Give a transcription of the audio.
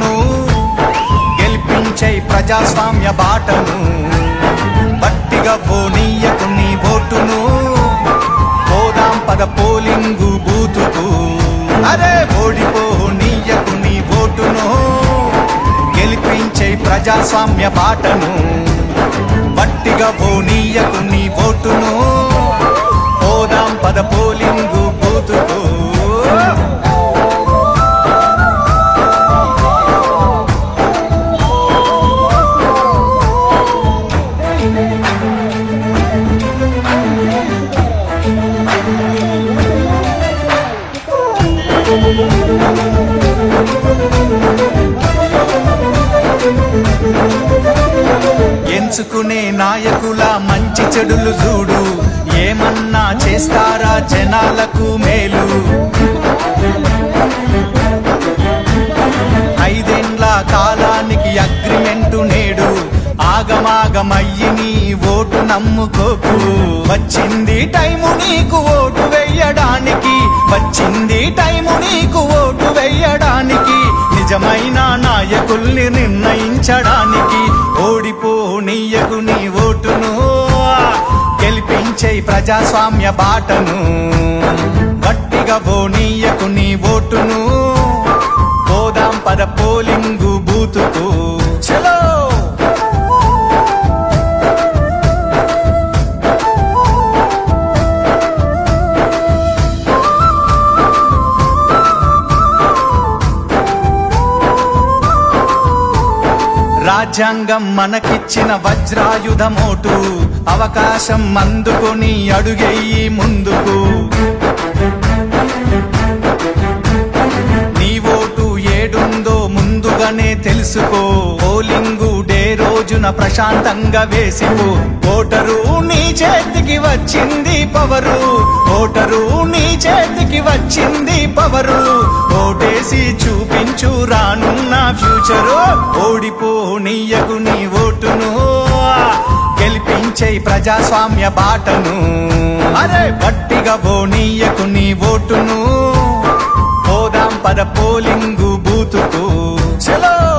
బాటను గెలిపించే ప్రజాస్వామ్య బాటను. గట్టిగా పోనీయకు నీ ఓటును పోదాం పద పోలింగు బూతుకు. అరే ఓడిపో నీయకు నీ ఓటును గెలిపించే ప్రజాస్వామ్య బాటను. గట్టిగా పోనీయకు నీ ఓటును. ఎంచుకునే నాయకుల మంచి చెడులు చూడు. ఏమన్నా చేస్తారా జనాలకు మేలు? ఐదేండ్ల కాలానికి అగ్రిమెంటు నేడు. ఆగమాగమయ్యి నీ ఓటు నమ్ముకోకు. వచ్చింది టైము నీకు ఓటు వెయ్యడానికి వచ్చింది టైం నాయకుల్ని నిర్ణయించడానికి ఓడిపో నీయకు నీ ఓటును గెలిపించే ప్రజాస్వామ్య బాటను గట్టిగా ఓ నీయకు నీ ఓటును రాజ్యాంగం మనకిచ్చిన వజ్రాయుధమోటు. అవకాశం అందుకొని అడుగెయ్యి ముందుకు. నీ ఓటు ఏడుందో ముందుగానే తెలుసుకో. పోలింగు డే రోజున ప్రశాంతంగా వేసిపో. ఓటరు నీ చేతికి వచ్చింది పవరు. ఓటరు నీ చేతికి వచ్చింది పవరు. ఓటేసి చూపించురా ఓడిపోనీయకు నీ ఓటును. గెలిపించే ప్రజాస్వామ్య బాటను. అరే! బట్టిగా పోనీయకు నీ ఓటును. పోదాం పద పోలింగు బూతుకు. చలో!